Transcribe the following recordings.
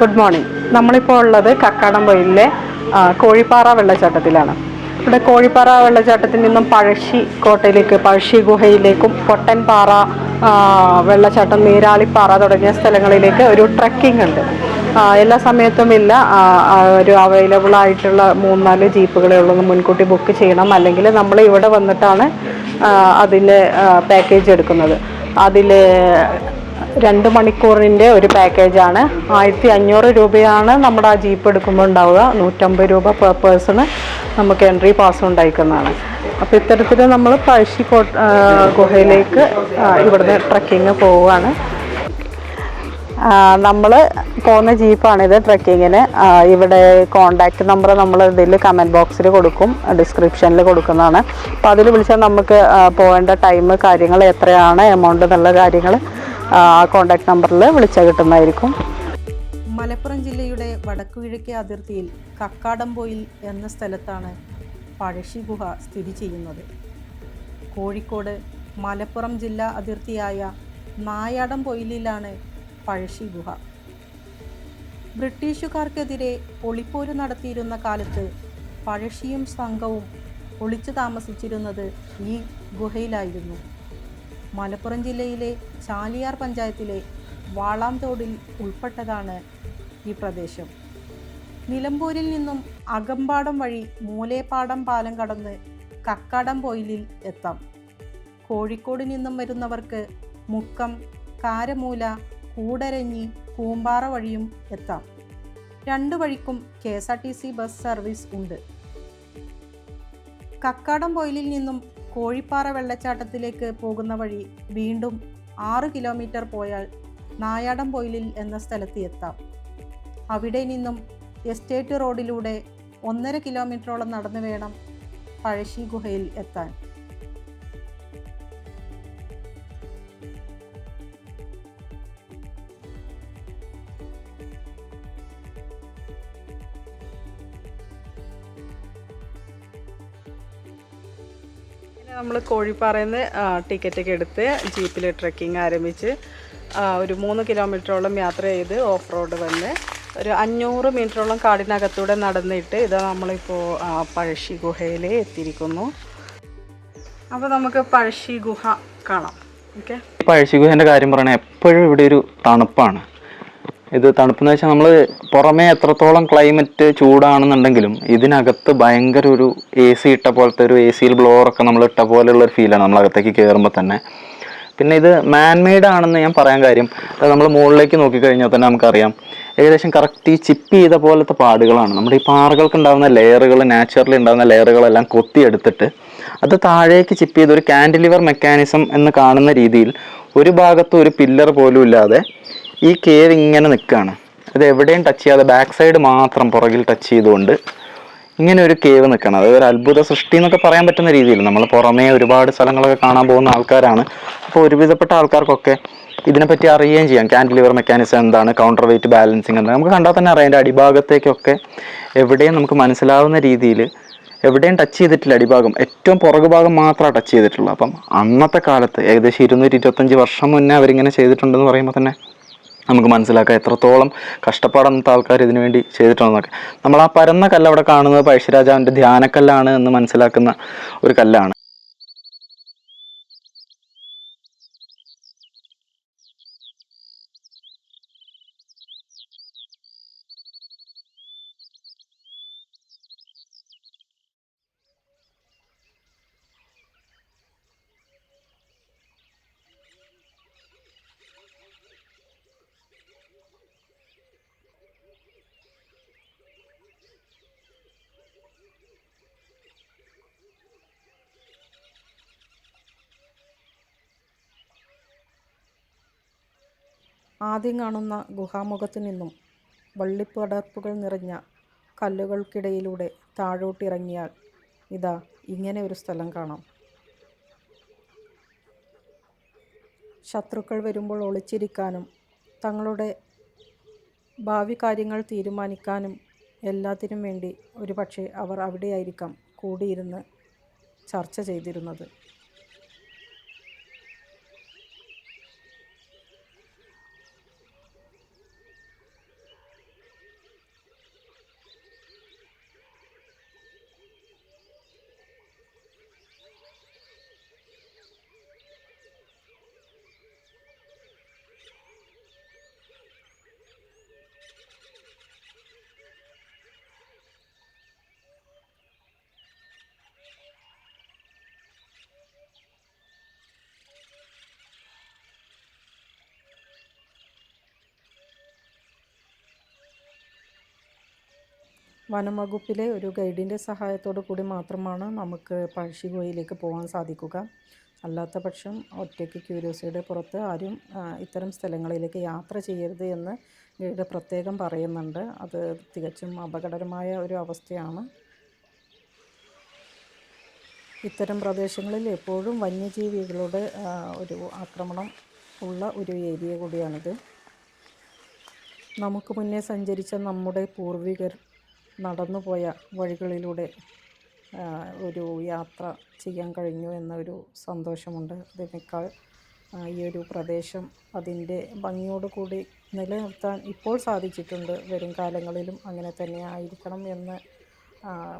Good morning നമ്മളിപ്പോൾ ഉള്ളത് കക്കാടംപൊയിലെ കോഴിപ്പാറ വെള്ളച്ചാട്ടത്തിലാണ്. ഇവിടെ കോഴിപ്പാറ വെള്ളച്ചാട്ടത്തിൽ നിന്നും പഴശ്ശി കോട്ടയിലേക്ക് പഴശ്ശി ഗുഹയിലേക്കും പൊട്ടൻപാറ വെള്ളച്ചാട്ടം നീരാളിപ്പാറ തുടങ്ങിയ സ്ഥലങ്ങളിലേക്ക് ഒരു ട്രക്കിംഗ് ഉണ്ട്. എല്ലാ സമയത്തും ഇല്ല. ഒരു അവൈലബിൾ ആയിട്ടുള്ള മൂന്നാൽ ജീപ്പുകളേ ഉള്ളൂ. മുൻകൂട്ടി ബുക്ക് ചെയ്യണം. അല്ലെങ്കിൽ നമ്മൾ ഇവിടെ വന്നിട്ടാണ് അതിന്റെ പാക്കേജ് എടുക്കുന്നത്. അതിൽ രണ്ട് മണിക്കൂറിന്റെ ഒരു പാക്കേജാണ്. ആയിരത്തി അഞ്ഞൂറ് രൂപയാണ് നമ്മുടെ ആ ജീപ്പ് എടുക്കുമ്പോൾ ഉണ്ടാവുക. നൂറ്റമ്പത് രൂപ പെർ പേഴ്സണ് നമുക്ക് എൻട്രി പാസ് ഉണ്ടായിരിക്കുന്നതാണ് അപ്പോൾ ഇത്തരത്തിൽ നമ്മൾ പഴശ്ശി കോ ഗുഹയിലേക്ക് ഇവിടുന്ന് ട്രക്കിങ് പോവുകയാണ്. നമ്മൾ പോകുന്ന ജീപ്പാണിത് ട്രക്കിങ്ങിന്. ഇവിടെ കോണ്ടാക്ട് നമ്പർ നമ്മൾ ഇതിൽ കമന്റ് ബോക്സിൽ കൊടുക്കും ഡിസ്ക്രിപ്ഷനിൽ കൊടുക്കുന്നതാണ്. അപ്പോൾ അതിൽ വിളിച്ചാൽ നമുക്ക് പോകേണ്ട ടൈം കാര്യങ്ങൾ എത്രയാണ് എമൗണ്ട് എന്നുള്ള കാര്യങ്ങൾ ആ കോണ്ടാക്ട് നമ്പറിൽ വിളിച്ചാൽ കിട്ടുന്നതായിരിക്കും. മലപ്പുറം ജില്ലയുടെ വടക്കു വടക്കുകിഴക്കേ അതിർത്തിയിൽ കക്കാടംപോയിൽ എന്ന സ്ഥലത്താണ് പഴശ്ശി ഗുഹ സ്ഥിതി ചെയ്യുന്നത്. കോഴിക്കോട് മലപ്പുറം ജില്ലാ അതിർത്തിയായ നായാടം പൊയിലിലാണ് പഴശ്ശി ഗുഹ. ബ്രിട്ടീഷുകാർക്കെതിരെ ഒളിപ്പോര് നടത്തിയിരുന്ന കാലത്ത് പഴശ്ശിയും സംഘവും ഒളിച്ചു താമസിച്ചിരുന്നത് ഈ ഗുഹയിലായിരുന്നു. മലപ്പുറം ജില്ലയിലെ ചാലിയാർ പഞ്ചായത്തിലെ വാളാംതോടിൽ ഉൾപ്പെട്ടതാണ് ഈ പ്രദേശം. നിലമ്പൂരിൽ നിന്നും അകമ്പാടം വഴി മൂലേപ്പാടം പാലം കടന്ന് കക്കാടം പൊയിലിൽ എത്താം. കോഴിക്കോട് നിന്നും വരുന്നവർക്ക് മുക്കം കാരമൂല കൂടരഞ്ഞി കൂമ്പാറ വഴിയും എത്താം. രണ്ടു വഴിക്കും K S R T C bus service ഉണ്ട്. കക്കാടം പൊയിലിൽ നിന്നും കോഴിപ്പാറ വെള്ളച്ചാട്ടത്തിലേക്ക് പോകുന്ന വഴി വീണ്ടും ആറ് കിലോമീറ്റർ പോയാൽ നായാടം പൊയിലിൽ എന്ന സ്ഥലത്ത് എത്താം. അവിടെ നിന്നും എസ്റ്റേറ്റ് റോഡിലൂടെ ഒന്നര കിലോമീറ്ററോളം നടന്നു വേണം പഴശ്ശി ഗുഹയിൽ എത്താൻ. നമ്മൾ കോഴിപ്പാറയിൽ നിന്ന് ടിക്കറ്റൊക്കെ എടുത്ത് ജീപ്പിൽ ട്രക്കിംഗ് ആരംഭിച്ച് ഒരു മൂന്ന് കിലോമീറ്ററോളം യാത്ര ചെയ്ത് ഓഫ് റോഡ് വന്ന് ഒരു അഞ്ഞൂറ് മീറ്ററോളം കാടിനകത്തൂടെ നടന്നിട്ട് ഇത് നമ്മളിപ്പോൾ പഴശ്ശി ഗുഹയിൽ എത്തിയിരിക്കുന്നു. അപ്പോൾ നമുക്ക് പഴശ്ശി ഗുഹ കാണാം. ഓക്കെ? പഴശ്ശി ഗുഹേന്റെ കാര്യം പറയണേ എപ്പോഴും ഇവിടെ ഒരു തണുപ്പാണ്. ഇത് തണുപ്പെന്ന് വെച്ചാൽ നമ്മൾ പുറമേ എത്രത്തോളം ക്ലൈമറ്റ് ചൂടാണെന്നുണ്ടെങ്കിലും ഇതിനകത്ത് ഭയങ്കര ഒരു എ സി ഇട്ട പോലത്തെ ഒരു എ സിയിൽ ബ്ലോറൊക്കെ നമ്മൾ ഇട്ട പോലെയുള്ള ഒരു ഫീലാണ് നമ്മൾ അകത്തേക്ക് കയറുമ്പോൾ തന്നെ. പിന്നെ ഇത് മാൻമെയ്ഡ് ആണെന്ന് ഞാൻ പറയാൻ കാര്യം അത് നമ്മൾ മുകളിലേക്ക് നോക്കിക്കഴിഞ്ഞാൽ തന്നെ നമുക്കറിയാം. ഏകദേശം കറക്റ്റ് ഈ ചിപ്പ് ചെയ്ത പോലത്തെ പാടുകളാണ്. നമ്മുടെ ഈ പാറകൾക്ക് ഉണ്ടാകുന്ന ലെയറുകൾ നാച്ചുറലി ഉണ്ടാകുന്ന ലെയറുകളെല്ലാം കൊത്തിയെടുത്തിട്ട് അത് താഴേക്ക് ചിപ്പ് ചെയ്ത് ഒരു കാൻഡിലിവർ മെക്കാനിസം എന്ന് കാണുന്ന രീതിയിൽ ഒരു ഭാഗത്ത് ഒരു പില്ലർ പോലും ഇല്ലാതെ ഈ കേവ് ഇങ്ങനെ നിൽക്കുകയാണ് അത് എവിടെയും ടച്ച് ചെയ്യാതെ ബാക്ക് സൈഡ് മാത്രം പുറകിൽ ടച്ച് ചെയ്തുകൊണ്ട് ഇങ്ങനെ ഒരു കേവ് നിൽക്കണം അതായത് ഒരു അത്ഭുത സൃഷ്ടി എന്നൊക്കെ പറയാൻ പറ്റുന്ന രീതിയിൽ നമ്മൾ പുറമേ ഒരുപാട് സ്ഥലങ്ങളൊക്കെ കാണാൻ പോകുന്ന ആൾക്കാരാണ്. അപ്പോൾ ഒരുവിധപ്പെട്ട ആൾക്കാർക്കൊക്കെ ഇതിനെപ്പറ്റി അറിയുകയും ചെയ്യാം. കാൻഡിലിവർ മെക്കാനിസം എന്താണ് കൗണ്ടർ വെയിറ്റ് ബാലൻസിങ് എന്താണ്. നമുക്ക് കണ്ടാൽ തന്നെ അറിയാം അതിന്റെ അടിഭാഗത്തേക്കൊക്കെ എവിടെയും നമുക്ക് മനസ്സിലാവുന്ന രീതിയിൽ എവിടെയും ടച്ച് ചെയ്തിട്ടില്ല അടിഭാഗം. ഏറ്റവും പുറകു ഭാഗം മാത്രമാണ് ടച്ച് ചെയ്തിട്ടുള്ളൂ അപ്പം അന്നത്തെ കാലത്ത് ഏകദേശം ഇരുന്നൂറ്റി ഇരുപത്തഞ്ച് വർഷം മുന്നേ അവരിങ്ങനെ ചെയ്തിട്ടുണ്ടെന്ന് പറയുമ്പോൾ തന്നെ നമുക്ക് മനസ്സിലാക്കാം എത്രത്തോളം കഷ്ടപ്പാട് ആൾക്കാർ ഇതിനു വേണ്ടി ചെയ്തിട്ടുണ്ടെന്നൊക്കെ. നമ്മൾ ആ പരന്ന കല്ല് അവിടെ കാണുന്നത് പഴശ്ശിരാജാവിന്റെ ധ്യാനക്കല്ലാണ് എന്ന് മനസ്സിലാക്കുന്ന ഒരു കല്ലാണ്. ആദ്യം കാണുന്ന ഗുഹാമുഖത്തു നിന്നും വള്ളിപ്പടർപ്പുകൾ നിറഞ്ഞ കല്ലുകൾക്കിടയിലൂടെ താഴോട്ടിറങ്ങിയാൽ ഇതാ ഇങ്ങനെ ഒരു സ്ഥലം കാണാം. ശത്രുക്കൾ വരുമ്പോൾ ഒളിച്ചിരിക്കാനും തങ്ങളുടെ ഭാവി കാര്യങ്ങൾ തീരുമാനിക്കാനും എല്ലാത്തിനും വേണ്ടി ഒരു പക്ഷേ അവർ അവിടെയായിരിക്കാം കൂടിയിരുന്ന് ചർച്ച ചെയ്തിരുന്നത്. വനം വകുപ്പിലെ ഒരു ഗൈഡിന്റെ സഹായത്തോടു കൂടി മാത്രമാണ് നമുക്ക് പഴശ്ശി ഗുഹയിലേക്ക് പോകാൻ സാധിക്കുക. അല്ലാത്ത പക്ഷം ഒറ്റയ്ക്ക് ക്യൂരിയോസിറ്റിയുടെ പുറത്ത് ആരും ഇത്തരം സ്ഥലങ്ങളിലേക്ക് യാത്ര ചെയ്യരുത് എന്ന് ഗൈഡ് പ്രത്യേകം പറയുന്നുണ്ട്. അത് തികച്ചും അപകടകരമായ ഒരു അവസ്ഥയാണ്. ഇത്തരം പ്രദേശങ്ങളിൽ എപ്പോഴും വന്യജീവികളുടെ ഒരു ആക്രമണം ഉള്ള ഒരു ഏരിയ കൂടിയാണിത്. നമുക്ക് മുന്നേ സഞ്ചരിച്ച നമ്മുടെ പൂർവികർ നടന്നുപോയ വഴികളിലൂടെ ഒരു യാത്ര ചെയ്യാൻ കഴിഞ്ഞു എന്നൊരു സന്തോഷമുണ്ട്. അതിനേക്കാൾ ഈ ഒരു പ്രദേശം അതിന്റെ ഭംഗിയോട് കൂടി നിലനിർത്താൻ ഇപ്പോൾ സാധിച്ചിട്ടുണ്ട്. വരും കാലങ്ങളിലും അങ്ങനെ തന്നെ ആയിരിക്കണം എന്ന്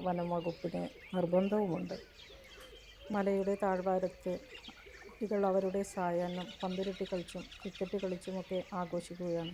വനം വകുപ്പിന് നിർബന്ധവുമുണ്ട്. മലയുടെ താഴ്വാരത്ത് കുട്ടികൾ അവരുടെ സായാഹ്നം പന്തുരുട്ടി കളിച്ചും ക്രിക്കറ്റ് കളിച്ചുമൊക്കെ ആഘോഷിക്കുകയാണ്.